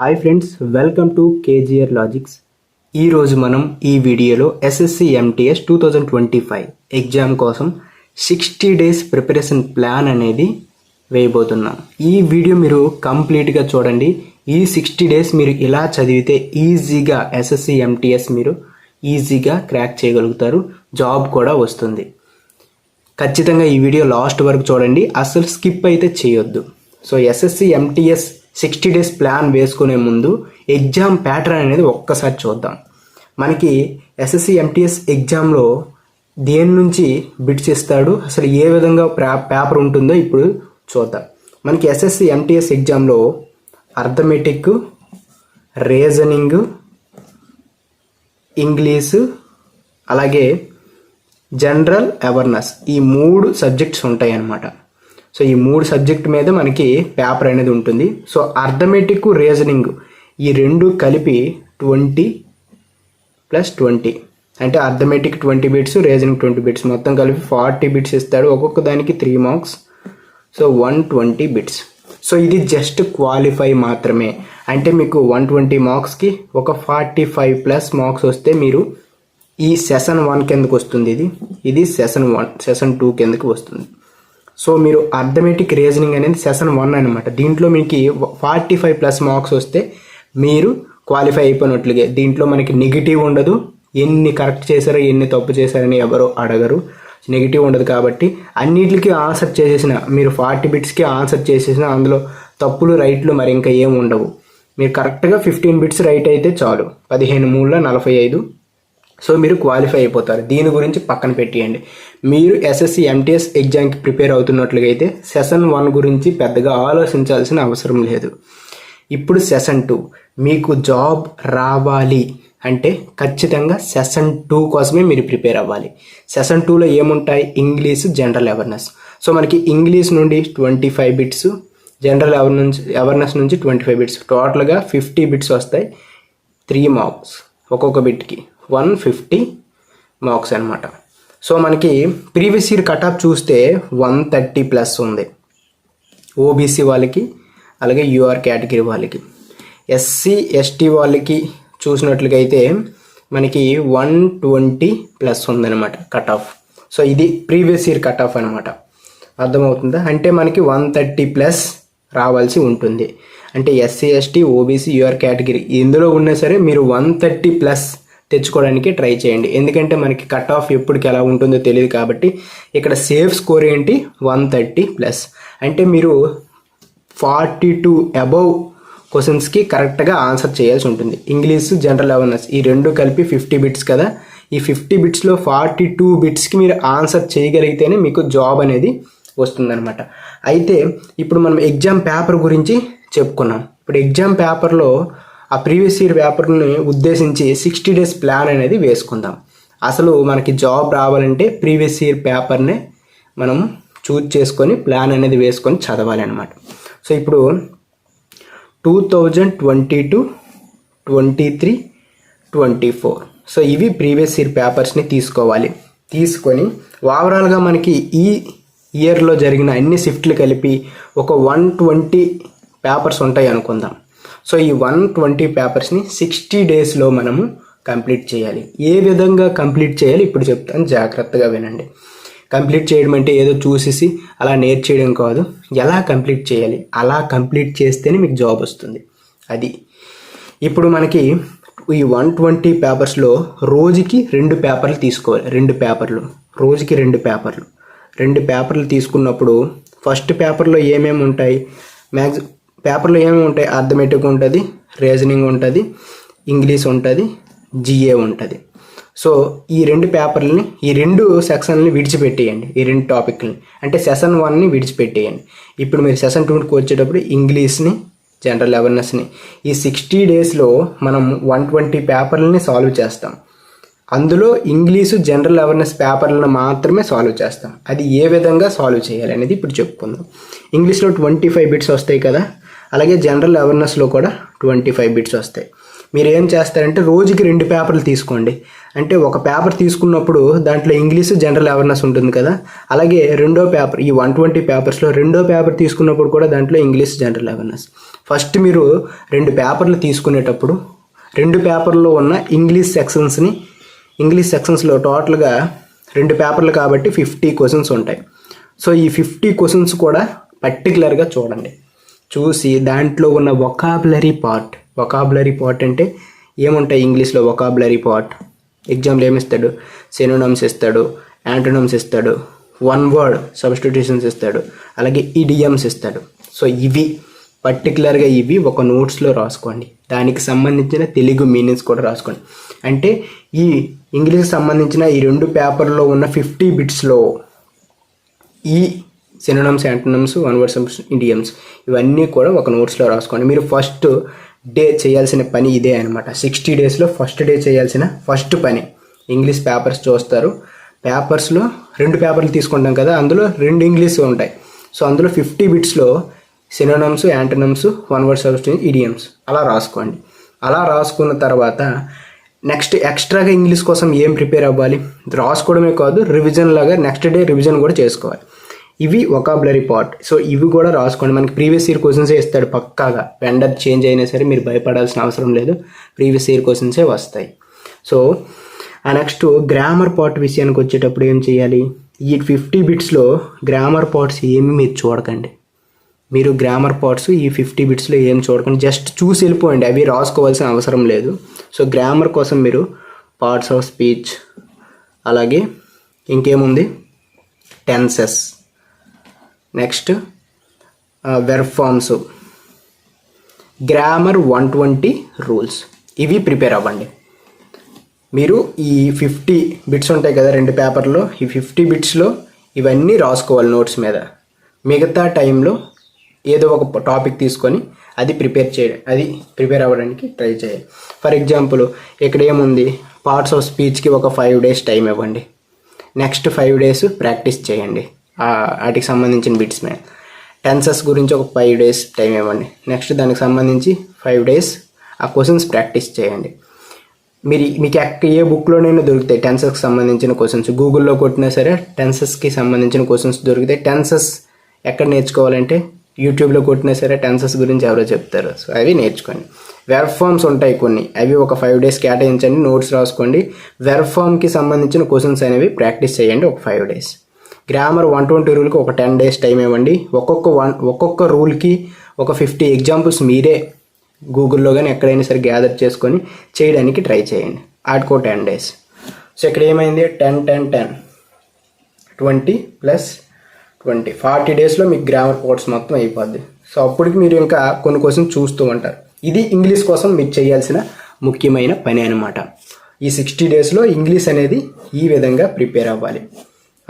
Hi friends welcome to KGR logics. ఈరోజు మనం ఈ వీడియోలో SSC MTS two thousand twenty five exam కోసం సిక్స్టీ డేస్ ప్రిపరేషన్ ప్లాన్ అనేది వేయబోతున్నాం. ఈ వీడియో మీరు కంప్లీట్గా చూడండి. ఈ సిక్స్టీ డేస్ మీరు ఇలా చదివితే ఈజీగా ఎస్ఎస్సి ఎంటీఎస్ మీరు ఈజీగా క్రాక్ చేయగలుగుతారు. జాబ్ కూడా వస్తుంది. ఖచ్చితంగా ఈ వీడియో లాస్ట్ వరకు చూడండి. అసలు స్కిప్ అయితే చేయొద్దు. So SSC MTS sixty days plan వేసుకునే ముందు ఎగ్జామ్ ప్యాటర్న్ అనేది ఒక్కసారి చూద్దాం. మనకి ఎస్ఎస్సి ఎంటీఎస్ ఎగ్జామ్లో దేని నుంచి బిట్స్ ఇస్తాడు అసలు ఏ విధంగా పేపర్ ఉంటుందో ఇప్పుడు చూద్దాం. మనకి ఎస్ఎస్సి ఎంటీఎస్ ఎగ్జామ్లో అర్థమెటిక్ రీజనింగ్ ఇంగ్లీషు అలాగే జనరల్ అవేర్నెస్ ఈ మూడు సబ్జెక్ట్స్ ఉంటాయి అన్నమాట సో ఈ మూడు సబ్జెక్ట్ మీద మనకి పేపర్ అనేది ఉంటుంది. సో అర్థమెటిక్ రీజనింగ్ ఈ రెండు కలిపి ట్వంటీ ప్లస్ ట్వంటీ అంటే arithmetic twenty bits reasoning twenty bits మొత్తం కలిపి ఫార్టీ బిట్స్ ఇస్తాడు. ఒక్కొక్క దానికి three marks so one twenty bits so ఇది జస్ట్ క్వాలిఫై మాత్రమే. అంటే మీకు వన్ ట్వంటీ మార్క్స్కి ఒక ఫార్టీ ఫైవ్ ప్లస్ మార్క్స్ వస్తే మీరు ఈ సెషన్ వన్ కిందకు వస్తుంది ఇది? ఇది సెషన్ వన్ సెషన్ టూ కిందకి వస్తుంది? సో మీరు అర్థమెటిక్ రీజనింగ్ అనేది సెషన్ వన్ అనమాట దీంట్లో మీకు ఫార్టీ ఫైవ్ ప్లస్ మార్క్స్ వస్తే మీరు క్వాలిఫై అయిపోయినట్లుగా. దీంట్లో మనకి నెగిటివ్ ఉండదు. ఎన్ని కరెక్ట్ చేశారో ఎన్ని తప్పు చేశారని ఎవరో అడగరు. నెగిటివ్ ఉండదు కాబట్టి అన్నిటికీ ఆన్సర్ చేసేసిన మీరు ఫార్టీ బిట్స్కి ఆన్సర్ చేసేసిన అందులో తప్పులు రైట్లు మరి ఇంకా ఏం ఉండవు. మీరు కరెక్ట్గా ఫిఫ్టీన్ బిట్స్ రైట్ అయితే చాలు. పదిహేను మూడులో నలభై ఐదు. సో మీరు క్వాలిఫై అయిపోతారు. దీని గురించి పక్కన పెట్టేయండి. మీరు ఎస్ఎస్సి ఎంటీఎస్ ఎగ్జామ్కి ప్రిపేర్ అవుతున్నట్లుగా అయితే సెషన్ వన్ గురించి పెద్దగా ఆలోచించాల్సిన అవసరం లేదు. ఇప్పుడు సెషన్ టూ మీకు జాబ్ రావాలి అంటే ఖచ్చితంగా సెషన్ టూ కోసమే మీరు ప్రిపేర్ అవ్వాలి. సెషన్ టూలో ఏముంటాయి? ఇంగ్లీష్ జనరల్ అవేర్నెస్ సో మనకి ఇంగ్లీష్ నుండి twenty five bits general awareness awareness నుంచి ట్వంటీ ఫైవ్ బిట్స్ టోటల్గా ఫిఫ్టీ బిట్స్ వస్తాయి. త్రీ మార్క్స్ ఒక్కొక్క బిట్కి వన్ ఫిఫ్టీ మార్క్స్ అనమాట సో మనకి ప్రీవియస్ ఇయర్ కట్ ఆఫ్ చూస్తే వన్ థర్టీ ప్లస్ ఉంది. ఓబీసీ వాళ్ళకి అలాగే యూఆర్ కేటగిరీ వాళ్ళకి. ఎస్సీ ఎస్టీ వాళ్ళకి చూసినట్లుగా అయితే మనకి వన్ ట్వంటీ ప్లస్ ఉందన్నమాట కట్ ఆఫ్. సో ఇది ప్రీవియస్ ఇయర్ కట్ ఆఫ్ అనమాట అర్థమవుతుందా? అంటే మనకి వన్ థర్టీ ప్లస్ రావాల్సి ఉంటుంది. అంటే SC ST OBC UR category. ఇందులో ఉన్నా సరే మీరు వన్ థర్టీ ప్లస్ తెచ్చుకోవడానికి ట్రై చేయండి. ఎందుకంటే మనకి కట్ ఆఫ్ ఎప్పటికి ఎలా ఉంటుందో తెలియదు కాబట్టి ఇక్కడ సేఫ్ స్కోర్ ఏంటి? One thirty plus. అంటే మీరు ఫార్టీ టూ అబవ్ క్వశ్చన్స్కి కరెక్ట్గా ఆన్సర్ చేయాల్సి ఉంటుంది. ఇంగ్లీష్ జనరల్ అవేర్నెస్ ఈ రెండు కలిపి ఫిఫ్టీ బిట్స్ కదా. ఈ ఫిఫ్టీ బిట్స్లో ఫార్టీ టూ బిట్స్కి మీరు ఆన్సర్ చేయగలిగితేనే మీకు జాబ్ అనేది వస్తుందన్నమాట. అయితే ఇప్పుడు మనం ఎగ్జామ్ పేపర్ గురించి చెప్పుకున్నాం. ఇప్పుడు ఎగ్జామ్ పేపర్లో ఆ ప్రీవియస్ ఇయర్ పేపర్ని ఉద్దేశించి సిక్స్టీ డేస్ ప్లాన్ అనేది వేసుకుందాం. అసలు మనకి జాబ్ రావాలంటే ప్రీవియస్ ఇయర్ పేపర్నే మనం చూజ్ చేసుకొని ప్లాన్ అనేది వేసుకొని చదవాలి అనమాట సో ఇప్పుడు two thousand twenty two twenty three twenty four. So ఇవి ప్రీవియస్ ఇయర్ పేపర్స్ని తీసుకోవాలి. తీసుకొని ఓవరాల్గా మనకి ఈ ఇయర్లో జరిగిన అన్ని షిఫ్ట్లు కలిపి ఒక వన్ ట్వంటీ పేపర్స్ ఉంటాయి అనుకుందాం. సో ఈ వన్ ట్వంటీ పేపర్స్ని సిక్స్టీ డేస్లో మనము కంప్లీట్ చేయాలి. ఏ విధంగా కంప్లీట్ చేయాలి ఇప్పుడు చెప్తాను జాగ్రత్తగా వినండి. కంప్లీట్ చేయడం అంటే ఏదో చూసేసి అలా నేర్చేయడం కాదు. ఎలా కంప్లీట్ చేయాలి? అలా కంప్లీట్ చేస్తేనే మీకు జాబ్ వస్తుంది. అది. ఇప్పుడు మనకి ఈ వన్ ట్వంటీ పేపర్స్లో రోజుకి రెండు పేపర్లు తీసుకోవాలి. రెండు పేపర్లు. రోజుకి రెండు పేపర్లు. రెండు పేపర్లు తీసుకున్నప్పుడు ఫస్ట్ పేపర్లో ఏమేమి ఉంటాయి? మ్యాక్సిమం పేపర్లో ఏమేమి ఉంటాయి? అర్థమెటిక్ ఉంటుంది రీజనింగ్ ఉంటుంది ఇంగ్లీష్ ఉంటుంది జిఏ ఉంటుంది. సో ఈ రెండు పేపర్లని ఈ రెండు సెక్షన్లని విడిచిపెట్టేయండి. ఈ రెండు టాపిక్ని అంటే సెషన్ వన్ని విడిచిపెట్టేయండి. ఇప్పుడు మీరు సెషన్ టూకి వచ్చేటప్పుడు ఇంగ్లీష్ని జనరల్ అవేర్నెస్ని ఈ సిక్స్టీ డేస్లో మనం వన్ ట్వంటీ పేపర్లని సాల్వ్ చేస్తాం. అందులో ఇంగ్లీషు జనరల్ అవేర్నెస్ పేపర్లను మాత్రమే సాల్వ్ చేస్తాం. అది ఏ విధంగా సాల్వ్ చేయాలి అనేది ఇప్పుడు చెప్పుకుందాం. ఇంగ్లీష్లో ట్వంటీ ఫైవ్ బిట్స్ వస్తాయి కదా? అలాగే జనరల్ అవేర్నెస్లో కూడా ట్వంటీ ఫైవ్ బిట్స్ వస్తాయి. మీరు ఏం చేస్తారంటే రోజుకి రెండు పేపర్లు తీసుకోండి. అంటే ఒక పేపర్ తీసుకున్నప్పుడు దాంట్లో ఇంగ్లీష్ జనరల్ అవేర్నెస్ ఉంటుంది కదా. అలాగే రెండో పేపర్ ఈ వన్ ట్వంటీ పేపర్స్లో రెండో పేపర్ తీసుకున్నప్పుడు కూడా దాంట్లో ఇంగ్లీష్ జనరల్ అవేర్నెస్ ఫస్ట్ మీరు రెండు పేపర్లు తీసుకునేటప్పుడు రెండు పేపర్లో ఉన్న ఇంగ్లీష్ సెక్షన్స్ని ఇంగ్లీష్ సెక్షన్స్లో టోటల్గా రెండు పేపర్లు కాబట్టి ఫిఫ్టీ క్వశ్చన్స్ ఉంటాయి. సో ఈ ఫిఫ్టీ క్వశ్చన్స్ కూడా పర్టికులర్గా చూడండి. చూసి దాంట్లో ఉన్న వొకాబులరీ పార్ట్ వొకాబులరీ పార్ట్ అంటే ఏముంటాయి ఇంగ్లీష్లో వొకాబులరీ పార్ట్ ఎగ్జామ్లో ఏమిస్తాడు? సెనోనమ్స్ ఇస్తాడు. యాంటోనమ్స్ ఇస్తాడు. వన్ వర్డ్ సబ్స్టిట్యూషన్స్ ఇస్తాడు. అలాగే ఇడియమ్స్ ఇస్తాడు. సో ఇవి పర్టికులర్గా ఇవి ఒక నోట్స్లో రాసుకోండి. దానికి సంబంధించిన తెలుగు మీనింగ్స్ కూడా రాసుకోండి. అంటే ఈ ఇంగ్లీష్కి సంబంధించిన ఈ రెండు పేపర్లో ఉన్న ఫిఫ్టీ బిట్స్లో ఈ సినోనమ్స్ యాంటోనమ్స్ వన్ ఇండియమ్స్ ఇవన్నీ కూడా ఒక నోట్స్లో రాసుకోండి. మీరు ఫస్ట్ డే చేయాల్సిన పని ఇదే అనమాట సిక్స్టీ డేస్లో ఫస్ట్ డే చేయాల్సిన ఫస్ట్ పని. ఇంగ్లీష్ పేపర్స్ చూస్తారు. పేపర్స్లో రెండు పేపర్లు తీసుకుంటాం కదా అందులో రెండు ఇంగ్లీష్ ఉంటాయి. సో అందులో fifty బిట్స్లో synonyms antonyms one word substitution idioms అలా రాసుకోండి. అలా రాసుకున్న తర్వాత నెక్స్ట్ ఎక్స్ట్రాగా ఇంగ్లీష్ కోసం ఏం ప్రిపేర్ అవ్వాలి? రాసుకోవడమే కాదు రివిజన్ లాగా నెక్స్ట్ డే రివిజన్ కూడా చేసుకోవాలి. ఇవి ఒకాబులరీ పార్ట్ సో ఇవి కూడా రాసుకోండి. మనకి ప్రీవియస్ ఇయర్ క్వశ్చన్సే ఇస్తాడు పక్కాగా. వెండర్ చేంజ్ అయినా సరే మీరు భయపడాల్సిన అవసరం లేదు. ప్రీవియస్ ఇయర్ క్వశ్చన్సే వస్తాయి. సో ఆ నెక్స్ట్ గ్రామర్ పార్ట్ విషయానికి వచ్చేటప్పుడు ఏం చేయాలి? ఈ ఫిఫ్టీ బిట్స్లో గ్రామర్ పార్ట్స్ ఏమి మీరు చూడకండి. మీరు గ్రామర్ పార్ట్స్ ఈ ఫిఫ్టీ బిట్స్లో ఏం చూడకండి. జస్ట్ చూసి వెళ్ళిపోండి. అవి రాసుకోవాల్సిన అవసరం లేదు. సో గ్రామర్ కోసం మీరు పార్ట్స్ ఆఫ్ స్పీచ్ అలాగే ఇంకేముంది? Tenses next verb forms grammar one twenty rules ఇవి ప్రిపేర్ అవ్వండి. మీరు ఈ ఫిఫ్టీ బిట్స్ ఉంటాయి కదా రెండు పేపర్లో ఈ ఫిఫ్టీ బిట్స్లో ఇవన్నీ రాసుకోవాలి నోట్స్ మీద. మిగతా టైంలో ఏదో ఒక టాపిక్ తీసుకొని అది ప్రిపేర్ చేయడం అది ప్రిపేర్ అవ్వడానికి ట్రై చేయాలి. ఫర్ ఎగ్జాంపుల్ ఇక్కడ ఏముంది? పార్ట్స్ ఆఫ్ స్పీచ్కి ఒక ఫైవ్ డేస్ టైం ఇవ్వండి. నెక్స్ట్ ఫైవ్ డేస్ ప్రాక్టీస్ చేయండి. వాటికి సంబంధించిన బిట్స్ టెన్సెస్ గురించి ఒక ఫైవ్ డేస్ టైం ఇవ్వండి. నెక్స్ట్ దానికి సంబంధించి ఫైవ్ డేస్ ఆ క్వశ్చన్స్ ప్రాక్టీస్ చేయండి. మీరు మీకు ఎక్క ఏ బుక్లోనైనా దొరుకుతాయి టెన్సెస్కి సంబంధించిన క్వశ్చన్స్ గూగుల్లో కొట్టినా సరే టెన్సెస్కి సంబంధించిన క్వశ్చన్స్ దొరుకుతాయి. టెన్సెస్ ఎక్కడ నేర్చుకోవాలంటే యూట్యూబ్లో కొట్టినా సరే టెన్సెస్ గురించి ఎవరో చెప్తారు. సో అవి నేర్చుకోండి. వెర్బ్ ఫామ్స్ ఉంటాయి కొన్ని. అవి ఒక ఫైవ్ డేస్ కేటాయించండి. నోట్స్ రాసుకోండి. వెర్బ్ ఫామ్కి సంబంధించిన క్వశ్చన్స్ అనేవి ప్రాక్టీస్ చేయండి ఒక five days grammar one twenty రూల్కి ఒక టెన్ డేస్ టైం ఇవ్వండి ఒక్కొక్క వన్ ఒక్కొక్క రూల్కి ఒక ఫిఫ్టీ ఎగ్జాంపుల్స్ మీరే గూగుల్లో కానీ ఎక్కడైనా సరే గ్యాదర్ చేసుకొని చేయడానికి ట్రై చేయండి. ఆడుకో టెన్ డేస్ సో ఇక్కడ ఏమైంది? Ten ten ten twenty plus twenty forty డేస్లో మీకు గ్రామర్ కోర్స్ మొత్తం అయిపోద్ది. సో అప్పటికి మీరు ఇంకా కొన్ని క్వశ్చన్ చూస్తూ ఉంటారు. ఇది ఇంగ్లీష్ కోసం మీరు చేయాల్సిన ముఖ్యమైన పని అనమాట ఈ సిక్స్టీ డేస్లో ఇంగ్లీష్ అనేది ఈ విధంగా ప్రిపేర్ అవ్వాలి.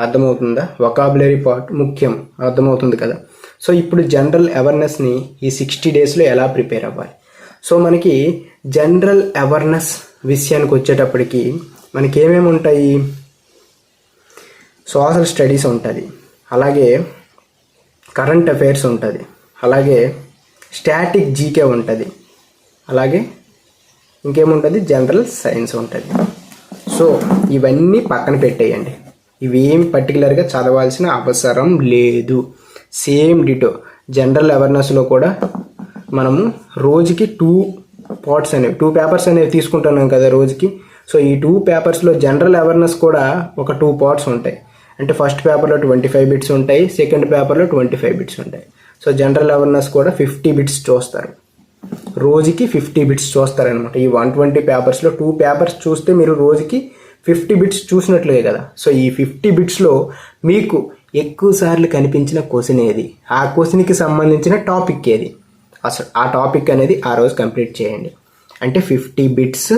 అర్థమవుతుందా? వొకాబులరీ పార్ట్ ముఖ్యం. అర్థమవుతుంది కదా? సో ఇప్పుడు జనరల్ అవేర్నెస్ని ఈ సిక్స్టీ డేస్లో ఎలా ప్రిపేర్ అవ్వాలి? సో మనకి జనరల్ అవేర్నెస్ విషయానికి వచ్చేటప్పటికి మనకి ఏమేమి ఉంటాయి? సోషల్ స్టడీస్ ఉంటుంది. అలాగే కరెంట్ అఫైర్స్ ఉంటుంది. అలాగే స్టాటిక్ జీకే ఉంటుంది. అలాగే ఇంకేముంటుంది? జనరల్ సైన్స్ ఉంటుంది. సో ఇవన్నీ పక్కన పెట్టేయండి. ఇవేం పర్టికులర్గా చదవాల్సిన అవసరం లేదు. సేమ్ డిటో జనరల్ అవేర్నెస్లో కూడా మనము రోజుకి టూ పార్ట్స్ అనేవి టూ పేపర్స్ అనేవి తీసుకుంటున్నాం కదా రోజుకి. సో ఈ టూ పేపర్స్లో జనరల్ అవేర్నెస్ కూడా ఒక టూ పార్ట్స్ ఉంటాయి. అంటే ఫస్ట్ పేపర్లో ట్వంటీ ఫైవ్ బిట్స్ ఉంటాయి సెకండ్ పేపర్లో ట్వంటీ ఫైవ్ బిట్స్ ఉంటాయి. సో జనరల్ అవేర్నెస్ కూడా ఫిఫ్టీ బిట్స్ చూస్తారు. రోజుకి ఫిఫ్టీ బిట్స్ చూస్తారనమాట ఈ వన్ ట్వంటీ పేపర్స్లో టూ పేపర్స్ చూస్తే మీరు రోజుకి ఫిఫ్టీ బిట్స్ చూసినట్లే కదా. సో ఈ ఫిఫ్టీ బిట్స్లో మీకు ఎక్కువ సార్లు కనిపించిన క్వశ్చన్ ఏది? ఆ క్వశ్చన్కి సంబంధించిన టాపిక్ ఏది? అసలు ఆ టాపిక్ అనేది ఆ రోజు కంప్లీట్ చేయండి. అంటే ఫిఫ్టీ బిట్స్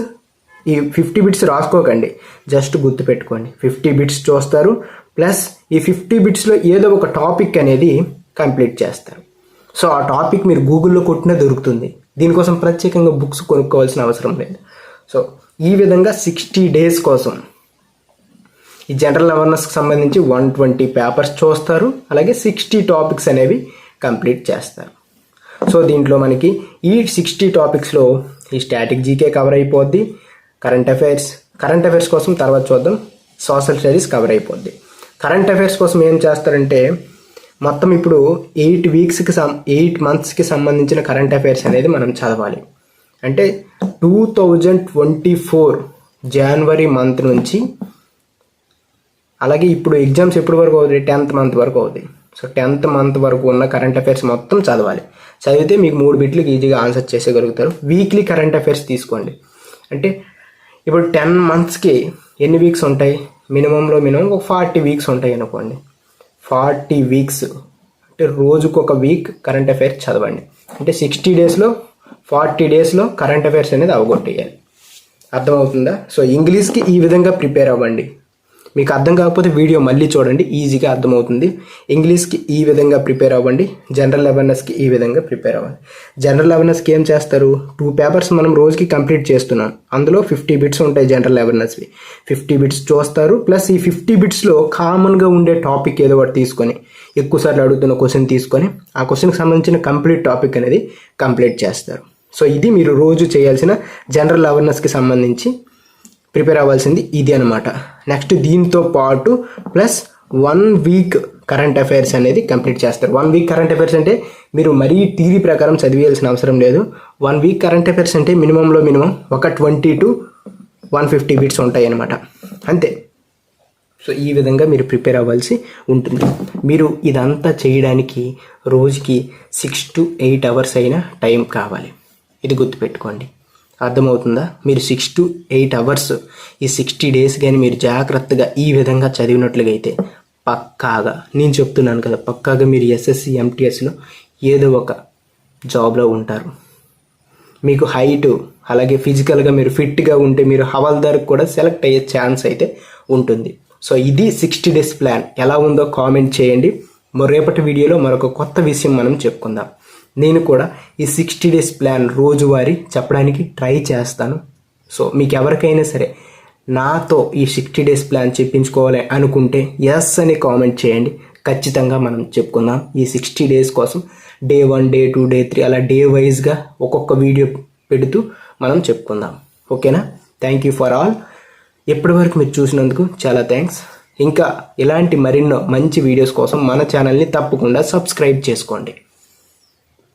ఈ ఫిఫ్టీ బిట్స్ రాసుకోకండి. జస్ట్ గుర్తుపెట్టుకోండి ఫిఫ్టీ బిట్స్ చూస్తారు ప్లస్ ఈ ఫిఫ్టీ బిట్స్లో ఏదో ఒక టాపిక్ అనేది కంప్లీట్ చేస్తారు. సో ఆ టాపిక్ మీరు గూగుల్లో కొట్టినా దొరుకుతుంది. దీనికోసం ప్రత్యేకంగా బుక్స్ కొనుక్కోవాల్సిన అవసరం లేదు. సో ఈ విధంగా సిక్స్టీ డేస్ కోసం. ఈ జనరల్ అవేర్నెస్కి సంబంధించి వన్ ట్వంటీ పేపర్స్ చూస్తారు. అలాగే సిక్స్టీ టాపిక్స్ అనేవి కంప్లీట్ చేస్తారు. సో దీంట్లో మనకి ఈ సిక్స్టీ టాపిక్స్లో ఈ స్టాటిక్ జీకే కవర్ అయిపోద్ది. కరెంట్ అఫైర్స్ కరెంట్ అఫైర్స్ కోసం తర్వాత చూద్దాం. సోషల్ స్టడీస్ కవర్ అయిపోద్ది. కరెంట్ అఫైర్స్ కోసం ఏం చేస్తారంటే మొత్తం ఇప్పుడు ఎయిట్ వీక్స్కి సం ఎయిట్ మంత్స్కి సంబంధించిన కరెంట్ అఫైర్స్ అనేది మనం చదవాలి. అంటే two thousand twenty four January month నుంచి అలాగే ఇప్పుడు ఎగ్జామ్స్ ఎప్పటి వరకు అవుతాయి? టెన్త్ మంత్ వరకు అవుతాయి. సో టెన్త్ మంత్ వరకు ఉన్న కరెంట్ అఫైర్స్ మొత్తం చదవాలి. చదివితే మీకు మూడు బిట్లకి ఈజీగా ఆన్సర్ చేసేయగలుగుతారు. వీక్లీ కరెంట్ అఫైర్స్ తీసుకోండి. అంటే ఇప్పుడు టెన్ మంత్స్కి ఎన్ని వీక్స్ ఉంటాయి? మినిమంలో మినిమం ఒక ఫార్టీ వీక్స్ ఉంటాయి అనుకోండి. ఫార్టీ వీక్స్ అంటే రోజుకు ఒక వీక్ కరెంట్ అఫైర్స్ చదవండి. అంటే సిక్స్టీ డేస్లో ఫార్టీ డేస్లో కరెంట్ అఫైర్స్ అనేది అవగొట్టేయాలి. అర్థమవుతుందా? సో ఇంగ్లీష్కి ఈ విధంగా ప్రిపేర్ అవ్వండి. మీకు అర్థం కాకపోతే వీడియో మళ్ళీ చూడండి ఈజీగా అర్థమవుతుంది. ఇంగ్లీష్కి ఈ విధంగా ప్రిపేర్ అవ్వండి జనరల్ అవేర్నెస్కి ఈ విధంగా ప్రిపేర్ అవ్వండి. జనరల్ అవేర్నెస్కి ఏం చేస్తారు? టూ పేపర్స్ మనం రోజుకి కంప్లీట్ చేస్తున్నాం. అందులో ఫిఫ్టీ బిట్స్ ఉంటాయి జనరల్ అవేర్నెస్వి. ఫిఫ్టీ బిట్స్ చూస్తారు ప్లస్ ఈ ఫిఫ్టీ బిట్స్లో కామన్గా ఉండే టాపిక్ ఏదో ఒకటి తీసుకొని ఎక్కువసార్లు అడుగుతున్న క్వశ్చన్ తీసుకొని ఆ క్వశ్చన్కి సంబంధించిన కంప్లీట్ టాపిక్ అనేది కంప్లీట్ చేస్తారు. సో ఇది మీరు రోజు చేయాల్సిన జనరల్ అవేర్నెస్కి సంబంధించి ప్రిపేర్ అవ్వాల్సింది ఇది అనమాట నెక్స్ట్ దీంతో పాటు plus one week current affairs అనేది కంప్లీట్ చేస్తారు. వన్ వీక్ కరెంట్ అఫైర్స్ అంటే మీరు మరీ టీవీ ప్రకారం చదివేయాల్సిన అవసరం లేదు. వన్ వీక్ కరెంట్ అఫైర్స్ అంటే మినిమంలో మినిమం ఒక twenty to one fifty bits ఉంటాయి అనమాట అంతే. సో ఈ విధంగా మీరు ప్రిపేర్ అవ్వాల్సి ఉంటుంది. మీరు ఇదంతా చేయడానికి రోజుకి సిక్స్ టు ఎయిట్ అవర్స్ అయినా టైం కావాలి. ఇది గుర్తుపెట్టుకోండి. అర్థమవుతుందా? మీరు సిక్స్ టు ఎయిట్ అవర్స్ ఈ సిక్స్టీ డేస్ కానీ మీరు జాగ్రత్తగా ఈ విధంగా చదివినట్లుగైతే పక్కాగా నేను చెప్తున్నాను కదా పక్కాగా మీరు ఎస్ఎస్సి ఎంటీఎస్లో ఏదో ఒక జాబ్లో ఉంటారు. మీకు హైట్ అలాగే ఫిజికల్గా మీరు ఫిట్గా ఉంటే మీరు హవాల్దార్కి కూడా సెలెక్ట్ అయ్యే ఛాన్స్ అయితే ఉంటుంది. సో ఇది సిక్స్టీ డేస్ ప్లాన్ ఎలా ఉందో కామెంట్ చేయండి. రేపటి వీడియోలో మరొక కొత్త విషయం మనం చెప్పుకుందాం. నేను కూడా ఈ సిక్స్టీ డేస్ ప్లాన్ రోజువారీ చెప్పడానికి ట్రై చేస్తాను. సో మీకు ఎవరికైనా సరే నాతో ఈ సిక్స్టీ డేస్ ప్లాన్ చెప్పించుకోవాలి అనుకుంటే ఎస్ అని కామెంట్ చేయండి. ఖచ్చితంగా మనం చెప్పుకుందాం. ఈ సిక్స్టీ డేస్ కోసం day one day two day three అలా డే వైజ్గా ఒక్కొక్క వీడియో పెడుతూ మనం చెప్పుకుందాం. ఓకేనా థ్యాంక్ యూ ఫర్ ఆల్ ఇప్పటి వరకు మీరు చూసినందుకు చాలా థ్యాంక్స్ ఇంకా ఇలాంటి మరెన్నో మంచి వీడియోస్ కోసం మన ఛానల్ని తప్పకుండా సబ్స్క్రైబ్ చేసుకోండి.